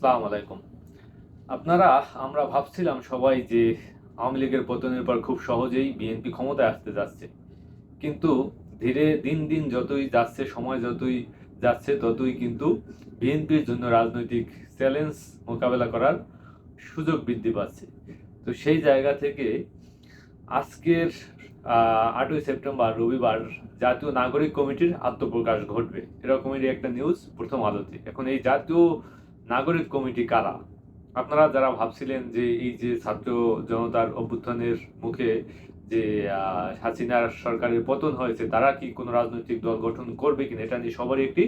আসসালামু আলাইকুম। আপনারা, আমরা ভাবছিলাম সবাই যে আওয়ামী লীগের পতনের পর খুব সহজেই বিএনপি ক্ষমতায় আসতে যাচ্ছে। কিন্তু ধীরে দিন দিন যতই যাচ্ছে, সময় যতই যাচ্ছে, ততই কিন্তু বিএনপির জন্য রাজনৈতিক চ্যালেঞ্জ মোকাবেলা করার সুযোগ বৃদ্ধি পাচ্ছে। তো সেই জায়গা থেকে আজকের আটই সেপ্টেম্বর, রবিবার জাতীয় নাগরিক কমিটির আত্মপ্রকাশ ঘটবে। এরকমেরই একটা নিউজ প্রথম আলোতে। এখন এই জাতীয় নাগরিক কমিটি কারা? আপনারা যারা ভাবছিলেন যে এই যে ছাত্র জনতার অভ্যুত্থানের মুখে যে হাসিনার সরকারের পতন হয়েছে, তারা কি কোনো রাজনৈতিক দল গঠন করবে কিনা, এটা নিয়ে সবারই একটি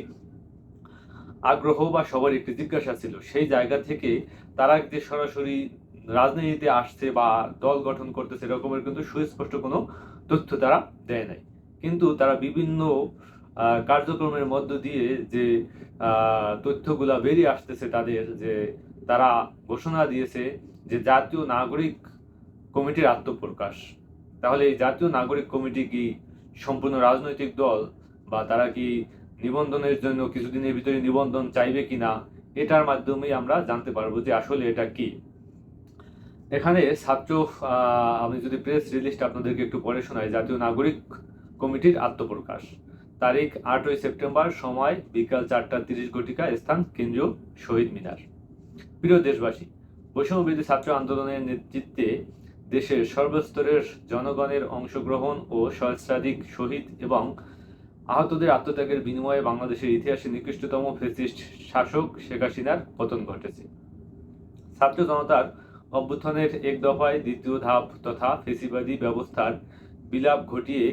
আগ্রহ বা সবার একটি জিজ্ঞাসা ছিল। সেই জায়গা থেকে তারা যে সরাসরি রাজনীতিতে আসছে বা দল গঠন করতেছে, এরকমের কিন্তু সুস্পষ্ট কোনো তথ্য তারা দেয় নাই। কিন্তু তারা বিভিন্ন কার্যক্রমের মধ্য দিয়ে যে তথ্যগুলা বেরিয়ে আসতেছে তাদের, যে তারা ঘোষণা দিয়েছে যে জাতীয় নাগরিক কমিটির আত্মপ্রকাশ। তাহলে এই জাতীয় নাগরিক কমিটি কি সম্পূর্ণ রাজনৈতিক দল বা তারা কি নিবন্ধনের জন্য কিছুদিনের ভিতরে নিবন্ধন চাইবে কিনা এটার মাধ্যমেই আমরা জানতে পারব যে আসলে এটা কি। এখানে ছাত্র আমি যদি প্রেস রিলিজটা আপনাদেরকে একটু পড়ে শোনাই, জাতীয় নাগরিক কমিটির আত্মপ্রকাশ। তারিখ আটই সেপ্টেম্বর, সময় বিকাল চারটা তিরিশ ঘটিকা, স্থান কেন্দ্রীয় শহীদ মিনার। প্রিয় দেশবাসী, বৈষম্যবিরোধী ছাত্র আন্দোলনের নেতৃত্বে দেশের সর্বস্তরের জনগণের অংশগ্রহণ ও সহস্রাধিক শহীদ এবং আহতদের আত্মত্যাগের বিনিময়ে বাংলাদেশের ইতিহাসে নিকৃষ্টতম ফেসিস্ট শাসক শেখ হাসিনার পতন ঘটেছে। ছাত্র জনতার অভ্যুত্থানের এক দফায় দ্বিতীয় ধাপ তথা ফেসিবাদী ব্যবস্থার বিলাপ ঘটিয়ে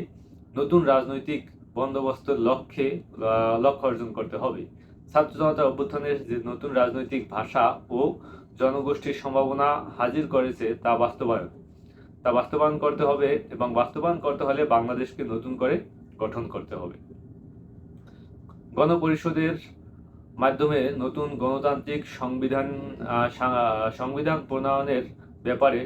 নতুন রাজনৈতিক বন্দোবস্তের লক্ষ্যে লক্ষ্য অর্জন করতে হবে। ছাত্র জনতার অভ্যুত্থানের যে নতুন রাজনৈতিক ভাষা ও জনগোষ্ঠীর সম্ভাবনা হাজির করেছে তা বাস্তবায়ন। তা বাস্তবায়ন করতে হবে এবং বাস্তবায়ন করতে হলে বাংলাদেশকে নতুন করে গঠন করতে হবে। গণপরিষদের মাধ্যমে নতুন গণতান্ত্রিক সংবিধান সংবিধান প্রণয়নের ব্যাপারে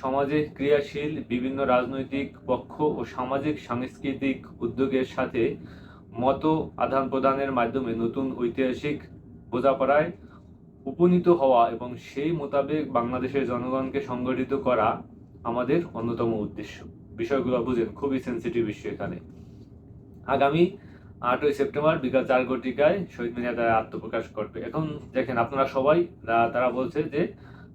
সমাজে ক্রিয়াশীল বিভিন্ন রাজনৈতিক পক্ষ ও সামাজিক সাংস্কৃতিক উদ্যোগের সাথে মত আদান প্রদানের মাধ্যমে নতুন ঐতিহাসিক বোঝাপড়ায় উপনীত হওয়া এবং সেই মোতাবেক বাংলাদেশের জনগণকে সংগঠিত করা আমাদের অন্যতম উদ্দেশ্য। বিষয়গুলো বুঝেন, খুবই সেন্সিটিভ বিষয় এখানে। আগামী আটই সেপ্টেম্বর বিকাল চার ঘটিকায় শহীদ মিনার তারা আত্মপ্রকাশ করবে। এখন দেখেন আপনারা সবাই, তারা বলছে যে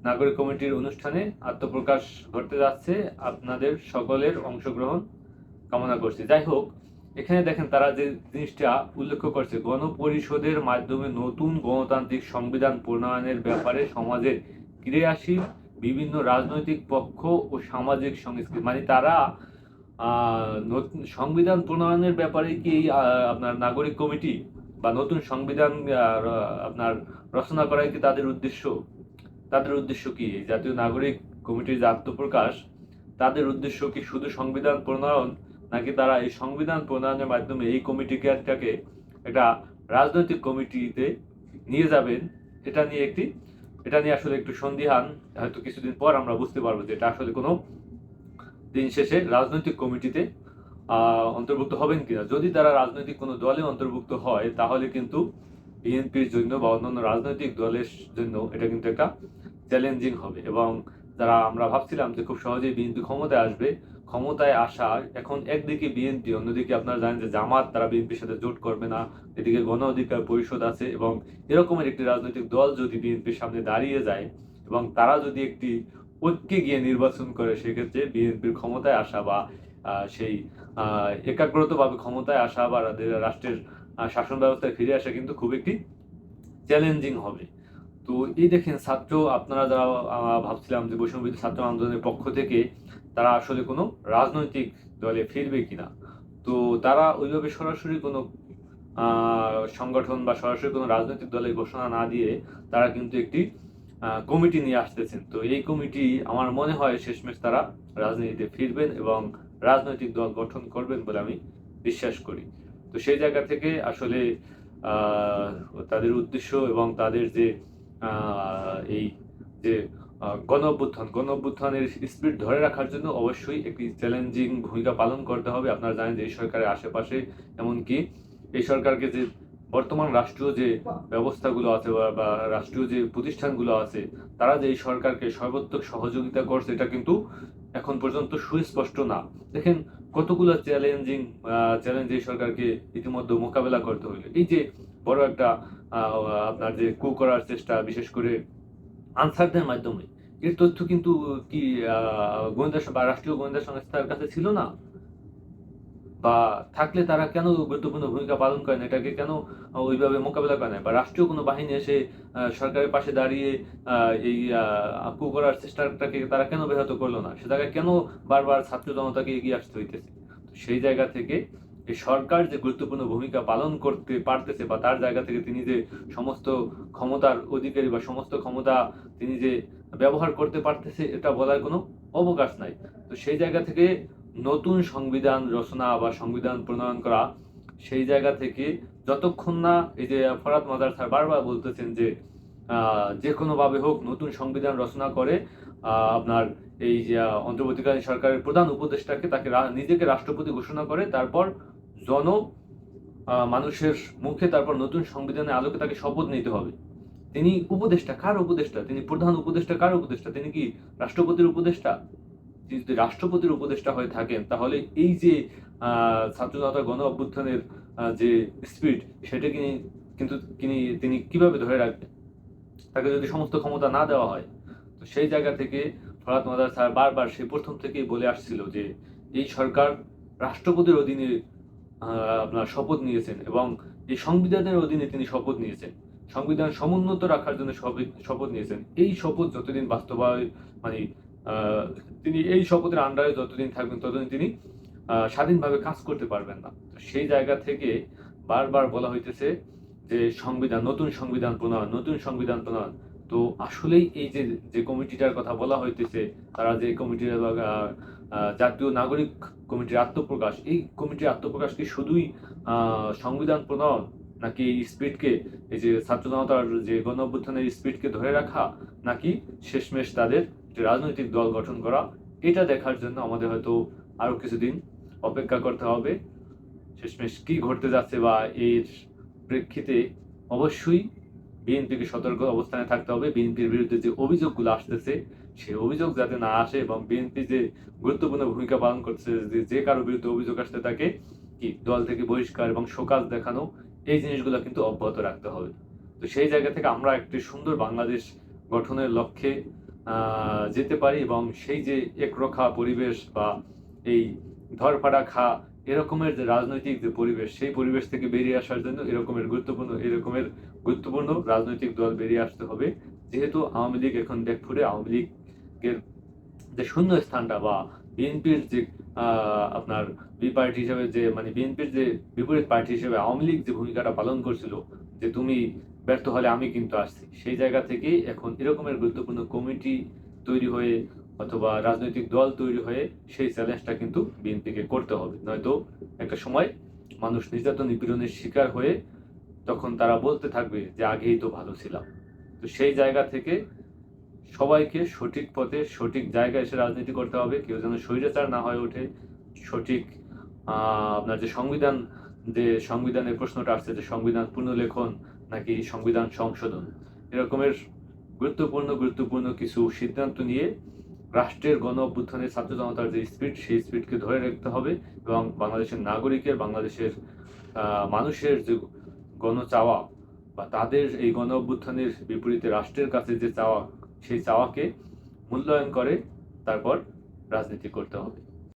নাগরিক কমিটির অনুষ্ঠানে আত্মপ্রকাশ ঘটতে যাচ্ছে। আপনাদের সকলের অংশগ্রহণ কামনা করছি। যাই হোক, এখানে দেখেন তারা যে জিনিসটা উল্লেখ করছে, গণপরিষদের মাধ্যমে নতুন গণতান্ত্রিক সংবিধান প্রণয়নের ব্যাপারে সমাজের ক্রিয়াশীল বিভিন্ন রাজনৈতিক পক্ষ ও সামাজিক সংস্কৃতি মানে তারা সংবিধান প্রণয়নের ব্যাপারে কি আপনার নাগরিক কমিটি বা নতুন সংবিধান আপনার রচনা করাই কি তাদের উদ্দেশ্য? তাদের উদ্দেশ্য কি? জাতীয় নাগরিক কমিটির আত্মপ্রকাশ, তাদের উদ্দেশ্য কি শুধু সংবিধান প্রণয়ন, নাকি তারা এই সংবিধান প্রণয়নের মাধ্যমে এই কমিটিকে একটা রাজনৈতিক কমিটিতে নিয়ে যাবেন? এটা নিয়ে একটি, এটা নিয়ে আসলে একটু সন্দিহান। হয়তো কিছুদিন পর আমরা বুঝতে পারব যে এটা আসলে কোনো দিন শেষে রাজনৈতিক কমিটিতে অন্তর্ভুক্ত হবেন কিনা। যদি তারা রাজনৈতিক কোনো দলে অন্তর্ভুক্ত হয়, তাহলে কিন্তু বিএনপির জন্য বা অন্যান্য রাজনৈতিক দলের জন্য এটা কিন্তু একটা চ্যালেঞ্জিং হবে। এবং যারা আমরা ভাবছিলাম যে খুব সহজেই বিএনপি ক্ষমতায় আসবে, ক্ষমতায় আসা এখন একদিকে বিএনপি, অন্যদিকে আপনারা জানেন যে জামাত, তারা বিএনপির সাথে জোট করবে না। এদিকে গণ অধিকার পরিষদ আছে এবং এরকমের একটি রাজনৈতিক দল যদি বিএনপির সামনে দাঁড়িয়ে যায় এবং তারা যদি একটি ঐক্যে গিয়ে নির্বাচন করে, সেক্ষেত্রে বিএনপির ক্ষমতায় আসা বা সেই একাগ্রতভাবে ক্ষমতায় আসা বা রাষ্ট্রের শাসন ব্যবস্থায় ফিরে আসা কিন্তু খুব একটি চ্যালেঞ্জিং হবে। তো এই দেখেন ছাত্র, আপনারা যারা ভাবছিলাম যে বৈষম্যবিরোধী ছাত্র আন্দোলনের পক্ষ থেকে তারা আসলে কোনো রাজনৈতিক দলে ফিরবে কিনা, তো তারা ওইভাবে সরাসরি কোনো সংগঠন বা সরাসরি কোনো রাজনৈতিক দলের ঘোষণা না দিয়ে তারা কিন্তু একটি কমিটি নিয়ে আসতেছেন। তো এই কমিটি আমার মনে হয় শেষমেশ তারা রাজনীতিতে ফিরবেন এবং রাজনৈতিক দল গঠন করবেন বলে আমি বিশ্বাস করি। তো সেই জায়গা থেকে আসলে তাদের উদ্দেশ্য এবং তাদের যে এই যে গণ অভ্যুত্থান, গণ অভ্যুত্থানের স্পিড ধরে রাখার জন্য অবশ্যই একটি চ্যালেঞ্জিং ভূমিকা পালন করতে হবে। আপনারা জানেন যে এই সরকারের আশেপাশে এমনকি এই সরকারকে যে বর্তমান রাষ্ট্রীয় যে ব্যবস্থাগুলো আছে বা- রাষ্ট্রীয় যে প্রতিষ্ঠানগুলো আছে, তারা যে এই সরকারকে সর্বাত্মক সহযোগিতা করছে, এটা কিন্তু এখন পর্যন্ত সুস্পষ্ট না। দেখেন কতগুলো চ্যালেঞ্জিং চ্যালেঞ্জ এই সরকারকে ইতিমধ্যে মোকাবেলা করতে হইল এই যে বড় একটা আপনার যে কু করার চেষ্টা, বিশেষ করে আনসারদের মাধ্যমে, এর তথ্য কিন্তু কি গোয়েন্দা বা রাষ্ট্রীয় গোয়েন্দা সংস্থার কাছে ছিল না? বা থাকলে তারা কেন গুরুত্বপূর্ণ ভূমিকা পালন করে না? এটাকে কেন ওইভাবে মোকাবেলা করে না? বা রাষ্ট্রীয় কোনো বাহিনী এসে সরকারের পাশে দাঁড়িয়ে এই আহ, করার চেষ্টাটাকে তারা কেন ব্যাহত করল না? সে জায়গায় কেন বারবার ছাত্র জনতাকে এগিয়ে আসতে হইতেছে? সেই জায়গা থেকে এই সরকার যে গুরুত্বপূর্ণ ভূমিকা পালন করতে পারতেছে বা তার জায়গা থেকে তিনি যে সমস্ত ক্ষমতার অধিকারী বা সমস্ত ক্ষমতা তিনি যে ব্যবহার করতে পারতেছে এটা বলার কোনো অবকাশ নাই। তো সেই জায়গা থেকে নতুন সংবিধান রচনা বা সংবিধান প্রণয়ন করা, সেই জায়গা থেকে যতক্ষণ না এই যে ফরাদ মাদার স্যার বারবার বলতেছেন যে যে কোনোভাবে হোক নতুন সংবিধান রচনা করে আপনার এই যে অন্তর্বর্তীকালীন সরকারের প্রধান উপদেষ্টাকে তাকে নিজেকে রাষ্ট্রপতি ঘোষণা করে, তারপর জন মানুষের মুখে তারপর নতুন সংবিধানের আলোকে তাকে শপথ নিতে হবে। তিনি উপদেষ্টা, কার উপদেষ্টা? তিনি প্রধান উপদেষ্টা, কার উপদেষ্টা? তিনি কি রাষ্ট্রপতির উপদেষ্টা? তিনি যদি রাষ্ট্রপতির উপদেষ্টা হয়ে থাকেন, তাহলে এই যে ছাত্র গণ অভ্যুত্থানের যে স্পিড সেটা তিনি কিন্তু তিনি তিনি কীভাবে ধরে রাখবেন? তাকে যদি সমস্ত ক্ষমতা না দেওয়া হয়, তো সেই জায়গা থেকে ফরাত মাদার স্যার বারবার সে প্রথম থেকেই বলে আসছিল যে, এই সরকার রাষ্ট্রপতির অধীনে আপনার শপথ নিয়েছেন এবং এই সংবিধানের অধীনে তিনি শপথ নিয়েছেন। সংবিধান সমুন্নত রাখার জন্য শপথ নিয়েছেন। এই শপথ যতদিন বাস্তবায় মানে তিনি এই শপথের আন্ডারে যতদিন থাকবেন, ততদিন তিনি স্বাধীনভাবে কাজ করতে পারবেন না। সেই জায়গা থেকে বারবার বলা হইতেছে যে সংবিধান, নতুন সংবিধান প্রণয়ন, নতুন সংবিধান প্রণয়ন। তো আসলেই এই যে যে কমিটিটার কথা বলা হইতেছে, তারা যে কমিটির জাতীয় নাগরিক কমিটির আত্মপ্রকাশ, এই কমিটির আত্মপ্রকাশ কি শুধুই সংবিধান প্রণয়ন নাকি এই স্পিডকে, এই যে ছাত্র জনতার যে গণ স্পিডকে ধরে রাখা নাকি শেষমেশ তাদের যে রাজনৈতিক দল গঠন করা, এটা দেখার জন্য আমাদের হয়তো আরও কিছুদিন অপেক্ষা করতে হবে। শেষমেশ কি ঘটতে যাচ্ছে বা এর প্রেক্ষিতে অবশ্যই বিএনপিকে সতর্ক অবস্থানে থাকতে হবে। বিএনপির বিরুদ্ধে যে অভিযোগগুলো আসতেছে, সেই অভিযোগ যাতে না আসে এবং বিএনপি যে গুরুত্বপূর্ণ ভূমিকা পালন করছে যে যে কারও বিরুদ্ধে অভিযোগ আসতে তাকে কি দল থেকে বহিষ্কার এবং শোকাজ দেখানো, এই জিনিসগুলো কিন্তু অব্যাহত রাখতে হবে। তো সেই জায়গা থেকে আমরা একটি সুন্দর বাংলাদেশ গঠনের লক্ষ্যে যেতে পারি এবং সেই যে একরক্ষা পরিবেশ বা এই ধরপাড়া খা এরকমের যে রাজনৈতিক যে পরিবেশ, সেই পরিবেশ থেকে বেরিয়ে আসার জন্য এরকমের গুরুত্বপূর্ণ এরকমের গুরুত্বপূর্ণ রাজনৈতিক দল বেরিয়ে আসতে হবে। যেহেতু আওয়ামী লীগ এখন ফুটে আওয়ামী লীগের যে শূন্য স্থানটা বা বিএনপির যে আপনার বি পার্টি হিসেবে যে মানে বিএনপির যে বিপরীত পার্টি হিসেবে আওয়ামী লীগ যে ভূমিকাটা পালন করছিল, যে তুমি ব্যর্থ হলে আমি কিন্তু আসছি। সেই জায়গা থেকে এখন এরকমের গুরুত্বপূর্ণ কমিটি তৈরি হয়ে অথবা রাজনৈতিক দল তৈরি হয়ে সেই চ্যালেঞ্জটা কিন্তু বিএনপিকে করতে হবে। নয়তো একটা সময় মানুষ নির্যাতন নিপীড়নের শিকার হয়ে তখন তারা বলতে থাকবে যে, আগেই তো ভালো ছিলাম। তো সেই জায়গা থেকে সবাইকে সঠিক পথে, সঠিক জায়গায় এসে রাজনীতি করতে হবে। কেউ যেন স্বৈরাচার না হয়ে ওঠে। সঠিক আপনার যে সংবিধান, যে সংবিধানের প্রশ্নটা আসছে, যে সংবিধান পুনর্লেখন নাকি সংবিধান সংশোধন? এরকমের গুরুত্বপূর্ণ গুরুত্বপূর্ণ কিছু সিদ্ধান্ত নিয়ে রাষ্ট্রের গণ অভ্যুত্থানের ছাত্র জনতার যে স্পিড সেই স্পিডকে ধরে রাখতে হবে এবং বাংলাদেশের নাগরিকের, বাংলাদেশের মানুষের যে গণ চাওয়া বা তাদের এই গণ অভ্যুত্থানের বিপরীতে রাষ্ট্রের কাছে যে চাওয়া, সেই চাওয়াকে মূল্যায়ন করে তারপর রাজনীতি করতে হবে।